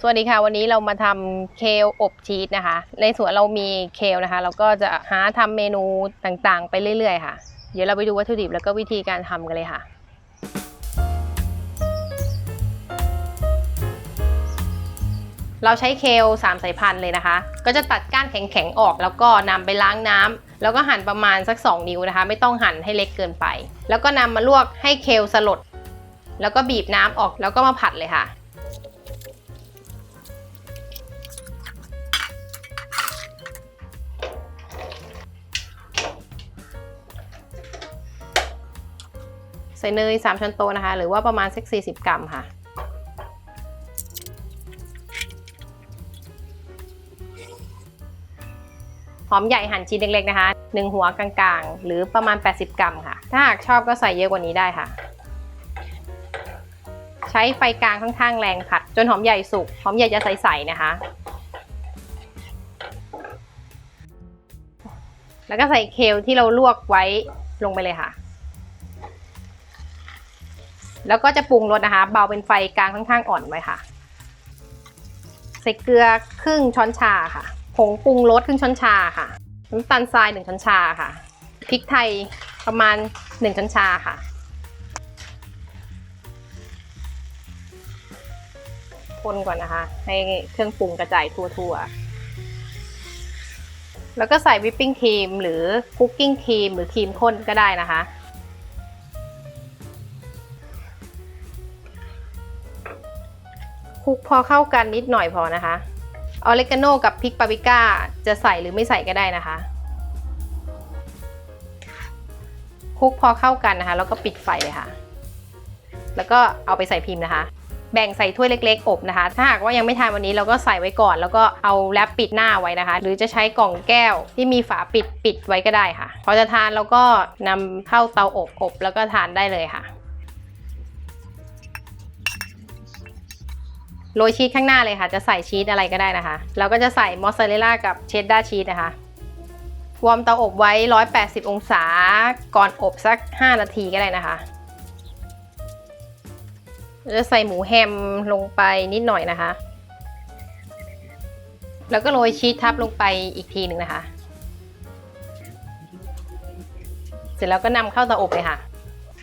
สวัสดีค่ะวันนี้เรามาทำเคลอบชีสนะคะ ในสวนเรามีเคลนะคะ เราก็จะหาทำเมนูต่างๆ ไปเรื่อยๆค่ะ เดี๋ยวเราไปดูวัตถุดิบแล้วก็วิธีการทำกันเลยค่ะเราใช้เคลสามสายพันธุ์เลยนะคะ ก็จะตัดก้านแข็งๆออก แล้วก็นำไปล้างน้ำแล้วก็หั่นประมาณสัก 2 นิ้วนะคะ ไม่ต้องหั่นให้เล็กเกินไป แล้วก็นำมาลวกให้เคลสลด แล้วก็บีบน้ำออกแล้วก็มาผัดเลยค่ะ ใส่เนย 3ช้อนโต๊ะนะคะ หรือว่าประมาณสัก40 กรัมค่ะ หอมใหญ่หั่นชิ้นเล็กๆนะคะ 1 หัวกลางๆ หรือประมาณ 80 กรัมค่ะ ถ้าหากชอบก็ใส่เยอะกว่านี้ได้ค่ะ ใช้ไฟกลางค่อนข้างแรงผัด จนหอมใหญ่สุก หอมใหญ่จะใสๆนะคะ แล้วก็ใส่เคลที่เราลวกไว้ลงไปเลยค่ะ แล้วก็จะปรุงรสนะคะ เบาเป็นไฟกลางค่อนข้างอ่อนไว้ค่ะ ใส่เกลือครึ่งช้อนชาค่ะ ผงปรุงรสครึ่งช้อนชาค่ะน้ำตาลทรายหนึ่งช้อนชาค่ะพริกไทยประมาณหนึ่งช้อนชาค่ะ คนก่อนนะคะ ให้เครื่องปรุงกระจายทั่วๆ แล้วก็ใส่วิปปิ้งครีมหรือคุกกิ้งครีมหรือครีมข้นก็ได้นะคะ คลุกพอเข้ากันนิดหน่อยพอนะคะออริกาโนกับพริกปาปริก้าจะใส่หรือไม่ใส่ก็ได้นะคะคลุกพอเข้ากันนะคะ แล้วก็ปิดไฟเลยค่ะ แล้วก็เอาไปใส่พิมพ์นะคะแบ่งใส่ถ้วยเล็ก ๆ อบนะคะ ถ้าหากว่ายังไม่ทานวันนี้เราก็ใส่ไว้ก่อน แล้วก็เอาแรปปิดหน้าไว้นะคะ หรือจะใช้กล่องแก้วที่มีฝาปิดปิดไว้ก็ได้ค่ะ พอจะทานเราก็นำเข้าเตาอบอบแล้วก็ทานได้เลยค่ะ โรยชีสข้างหน้าเลยค่ะ จะใส่ชีสอะไรก็ได้นะคะแล้วก็จะใส่มอสซาเรลล่ากับเชดดาร์ชีสนะคะ วอร์มเตาอบไว้ 180 องศา ก่อนอบสัก 5 นาทีก็ได้นะคะ จะใส่หมูแฮมลงไปนิดหน่อยนะคะ แล้วก็โรยชีสทับลงไปอีกทีหนึ่งนะคะ เสร็จแล้วก็นำเข้าเตาอบเลยค่ะ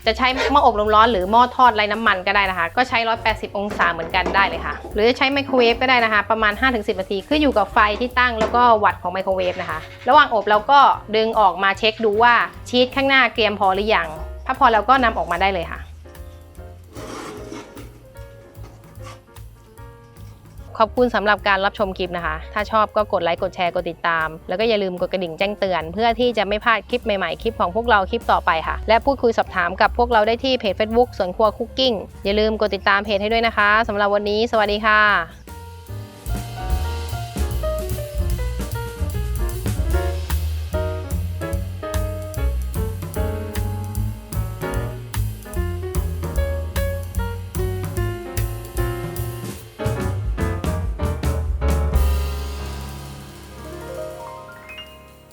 จะใช้หม้ออบลมร้อนหรือหม้อทอดไร้น้ำมันก็ได้นะคะ ก็ใช้ 180 องศาเหมือนกันได้เลยค่ะ หรือจะใช้ไมโครเวฟก็ได้นะคะ ประมาณ 5-10 นาทีขึ้นอยู่กับไฟที่ตั้งแล้วก็วัตต์ของไมโครเวฟนะคะ ระหว่างอบเราก็ดึงออกมาเช็คดูว่าชีสข้างหน้าเกรียมพอหรือยัง ถ้าพอเราก็นำออกมาได้เลยค่ะ ขอบคุณสำหรับการรับชมคลิปนะคะ ถ้าชอบก็กดไลค์ กดแชร์ กดติดตาม แล้วก็อย่าลืมกดกระดิ่งแจ้งเตือน เพื่อที่จะไม่พลาดคลิปใหม่ๆ คลิปของพวกเราคลิปต่อไปค่ะ และพูดคุยสอบถามกับพวกเราได้ที่เพจ Facebook สวนครัวคุกกิ้ง อย่าลืมกดติดตามเพจให้ด้วยนะคะสำหรับวันนี้ สวัสดีค่ะ